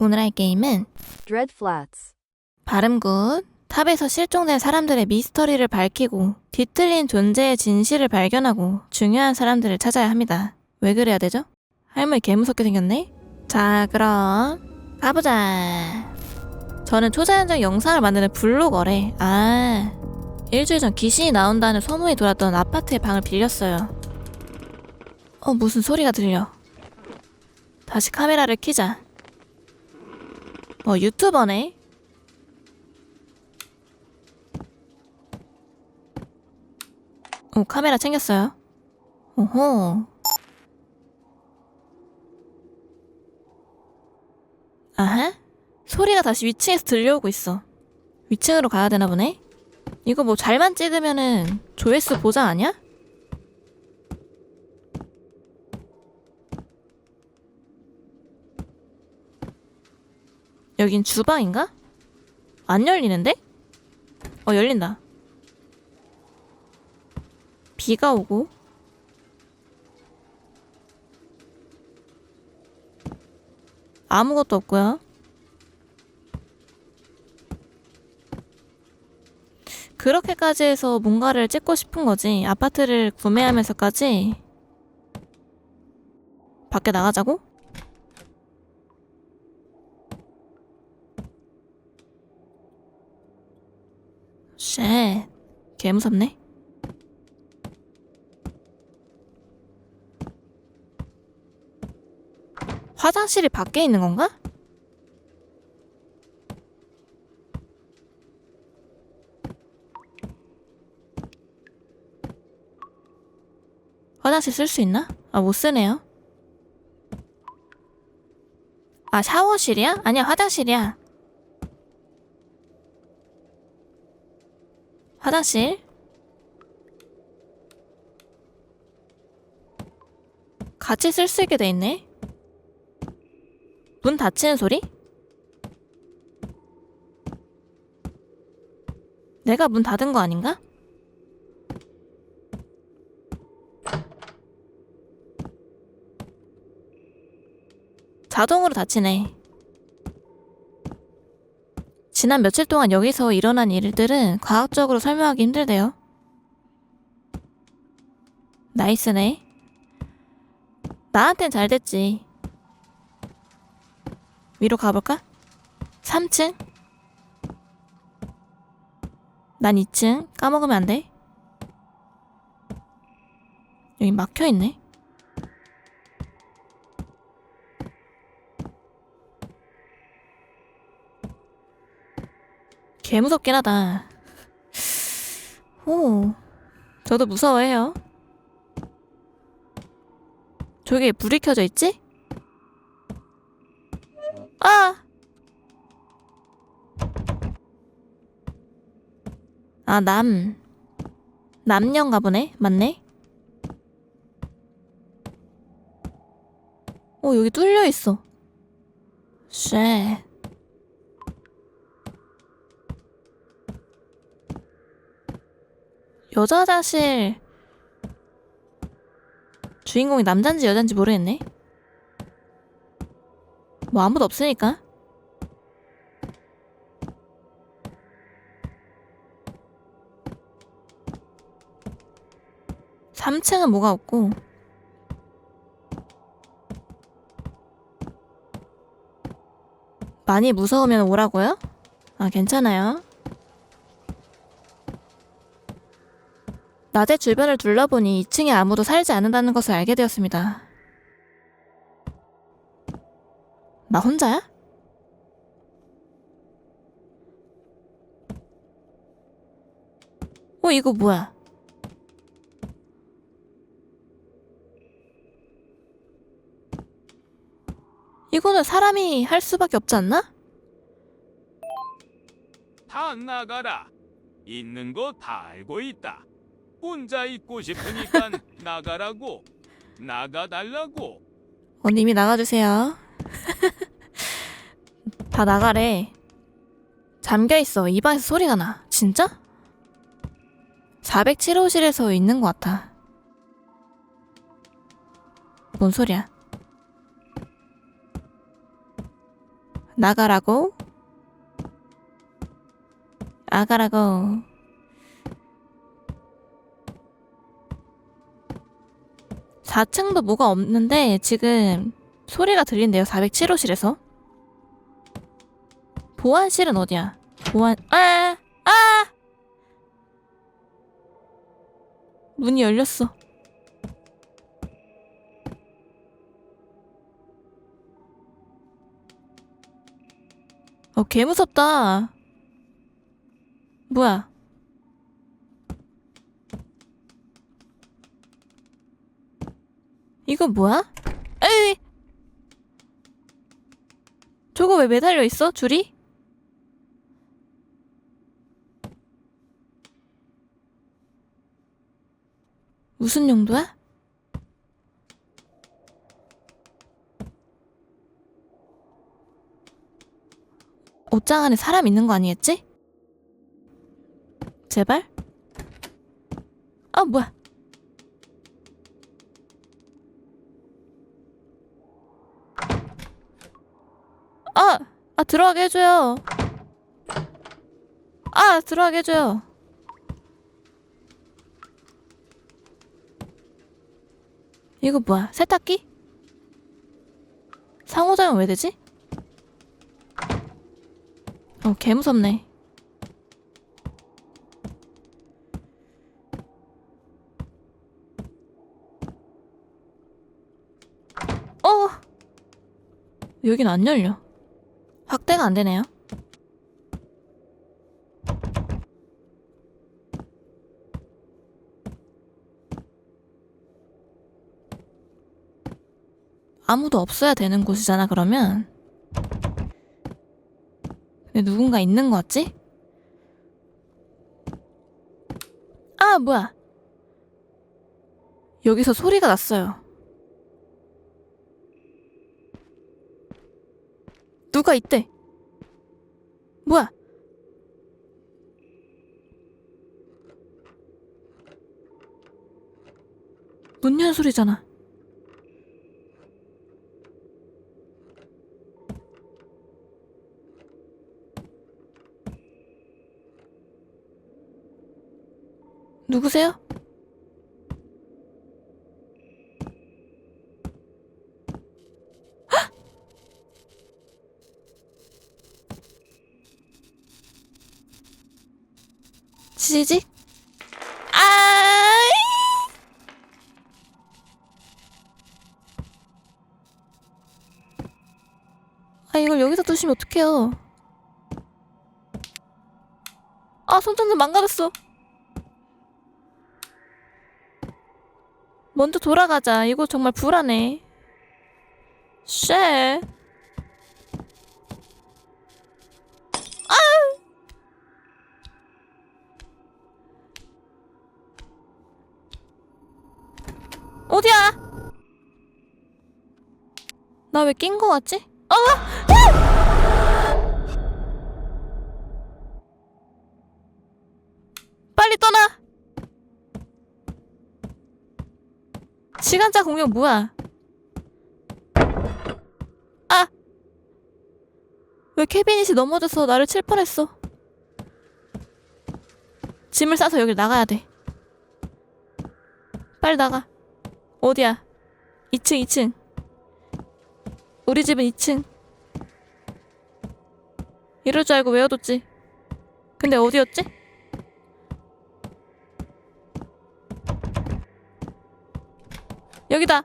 오늘 할 게임은 Dread Flats. 발음 굿. 탑에서 실종된 사람들의 미스터리를 밝히고 뒤틀린 존재의 진실을 발견하고 중요한 사람들을 찾아야 합니다. 왜 그래야 되죠? 할머니 개무섭게 생겼네? 자, 그럼 가보자. 저는 초자연적 영상을 만드는 블로거래. 아, 일주일 전 귀신이 나온다는 소문이 돌았던 아파트의 방을 빌렸어요. 어, 무슨 소리가 들려. 다시 카메라를 켜자. 어, 유튜버네? 오, 카메라 챙겼어요. 오호. 아하? 소리가 다시 위층에서 들려오고 있어. 위층으로 가야 되나 보네? 이거 뭐 잘만 찍으면은 조회수 보장 아니야? 여긴 주방인가? 안 열리는데? 어, 열린다. 비가 오고 아무것도 없고요. 그렇게까지 해서 뭔가를 찍고 싶은 거지. 아파트를 구매하면서까지 밖에 나가자고? 쉣. 개 무섭네. 화장실이 밖에 있는 건가? 화장실 쓸 수 있나? 아, 못 쓰네요. 아, 샤워실이야? 아니야, 화장실이야. 화장실. 같이 쓸 수 있게 돼 있네. 문 닫히는 소리? 내가 문 닫은 거 아닌가? 자동으로 닫히네. 지난 며칠 동안 여기서 일어난 일들은 과학적으로 설명하기 힘들대요. 나이스네. 나한텐 잘 됐지. 위로 가볼까? 3층? 난 2층 까먹으면 안 돼. 여기 막혀 있네. 개 무섭긴 하다. 오, 저도 무서워해요. 저기 불이 켜져 있지? 아! 아, 남. 남녀인가 보네? 맞네? 오, 여기 뚫려 있어. 쉣. 여자 화장실. 주인공이 남잔지 여잔지 모르겠네. 뭐 아무도 없으니까. 삼층은 뭐가 없고 많이 무서우면 오라고요? 아 괜찮아요. 낮에 주변을 둘러보니 2층에 아무도 살지 않는다는 것을 알게 되었습니다. 나 혼자야? 어, 이거 뭐야? 이거는 사람이 할 수밖에 없지 않나? 다 나가라. 있는 거 다 알고 있다. 혼자 있고 싶으니까 나가라고. 나가달라고. 언니 이미 나가주세요. 다 나가래. 잠겨있어. 이 방에서 소리가 나. 진짜? 407호실에서 있는 것 같아. 뭔 소리야? 나가라고? 나가라고. 사층도 뭐가 없는데 지금 소리가 들린대요. 407호실에서. 보안실은 어디야? 보안 아! 아! 문이 열렸어. 어, 개 무섭다. 뭐야? 이거 뭐야? 에이! 저거 왜 매달려 있어? 줄이? 무슨 용도야? 옷장 안에 사람 있는 거 아니겠지? 제발? 아, 뭐야. 아! 아, 들어가게 해줘요. 아, 들어가게 해줘요. 이거 뭐야? 세탁기? 상호작용 왜 되지? 어, 개 무섭네. 어! 여긴 안 열려. 확대가 안 되네요. 아무도 없어야 되는 곳이잖아, 그러면. 근데 누군가 있는 것 같지? 아, 뭐야. 여기서 소리가 났어요. 누가 있대? 뭐야? 문 연 소리잖아. 누구세요? 헉! 지지? 아! 아 이걸 여기서 두시면 어떡해요? 아 손전등 망가졌어. 먼저 돌아가자. 이거 정말 불안해. 쉣. 어디야? 나 왜 낀 거 같지? 아! 아! 빨리 떠나! 시간차 공격 뭐야? 아! 왜 캐비닛이 넘어져서 나를 칠 뻔했어? 짐을 싸서 여길 나가야 돼. 빨리 나가. 어디야? 2층, 2층. 우리 집은 2층. 이럴 줄 알고 외워뒀지. 근데 어디였지? 여기다.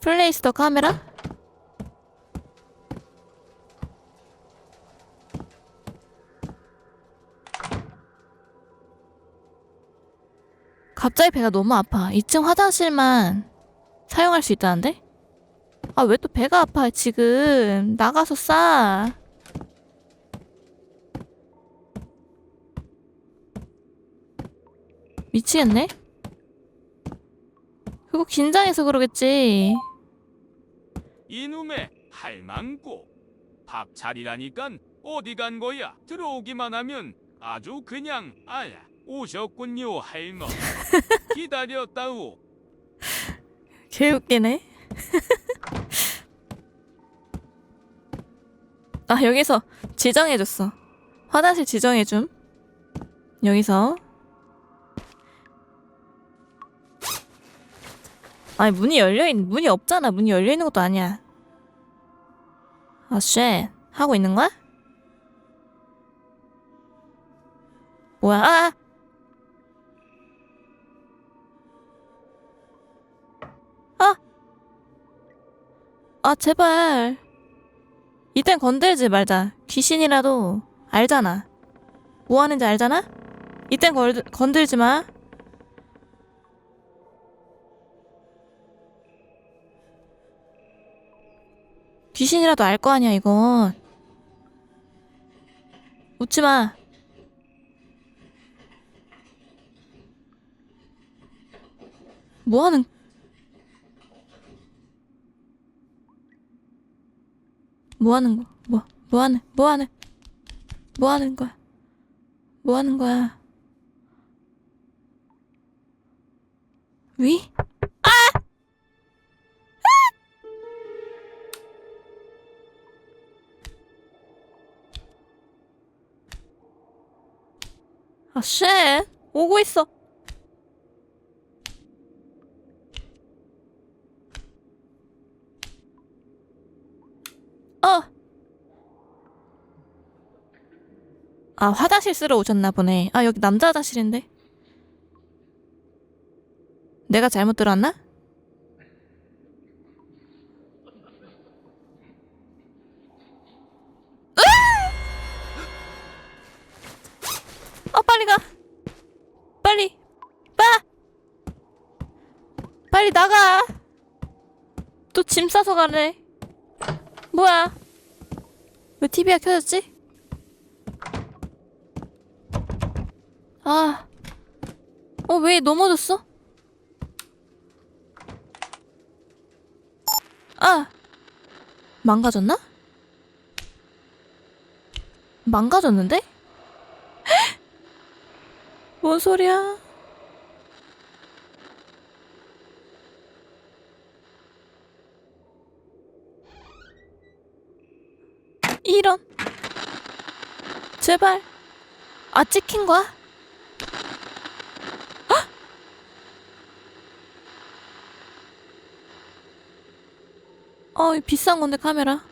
플레이스 더 카메라? 갑자기 배가 너무 아파. 2층 화장실만 사용할 수 있다는데? 아, 왜 또 배가 아파, 지금. 나가서 싸. 미치겠네? 그거 긴장해서 그러겠지. 이놈의 할망고 밥 차리라니깐 어디 간 거야? 들어오기만 하면 아주 그냥 아야 오셨군요 할멈 기다렸다오 개웃기네. 아, 여기서 지정해줬어. 화장실 지정해줌. 여기서. 아니, 문이 열려있, 문이 없잖아. 문이 열려있는 것도 아니야. 아, 쉣. 하고 있는 거야? 뭐야, 아! 아! 아, 제발. 이땐 건들지 말자. 귀신이라도 알잖아. 뭐 하는지 알잖아? 이땐 걸, 건들지 마. 귀신이라도 알 거 아니야, 이건. 웃지 마. 뭐 하는, 뭐 하는 거? 뭐, 뭐 하는, 뭐 하는, 뭐 하는 거야? 뭐 하는 거야? 위? 아, 쉣! 오고 있어. 어! 아, 화장실 쓰러 오셨나 보네. 아, 여기 남자 화장실인데. 내가 잘못 들었나? 어, 빨리 가. 빨리. 빠! 빨리 나가. 또 짐 싸서 가래. 뭐야? 왜 TV가 켜졌지? 아. 어, 왜 넘어졌어? 아. 망가졌나? 망가졌는데? 뭔 소리야? 이런. 제발. 아, 찍힌 거야? 어, 이 비싼 건데, 카메라.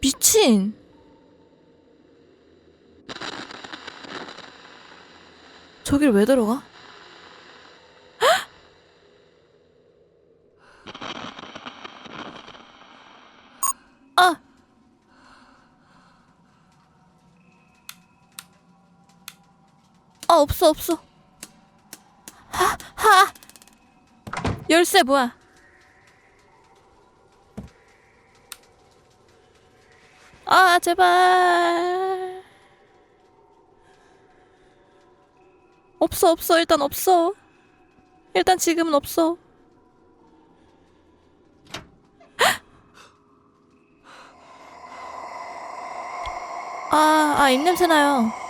미친. 저길 왜 들어가? 헉! 아! 아, 없어, 없어. 열쇠 뭐야? 아, 제발. 없어, 없어. 일단 없어. 일단 지금은 없어. 아, 아, 입냄새 나요.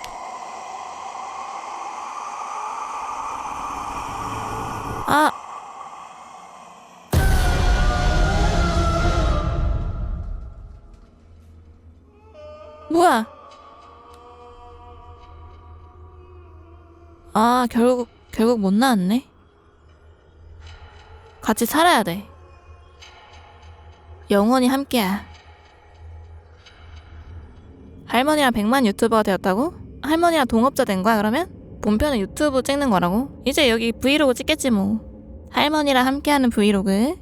아, 결국, 결국 못 나왔네. 같이 살아야 돼. 영원히 함께야. 할머니랑 100만 유튜버가 되었다고? 할머니랑 동업자 된 거야, 그러면? 본편은 유튜브 찍는 거라고? 이제 여기 브이로그 찍겠지, 뭐. 할머니랑 함께하는 브이로그.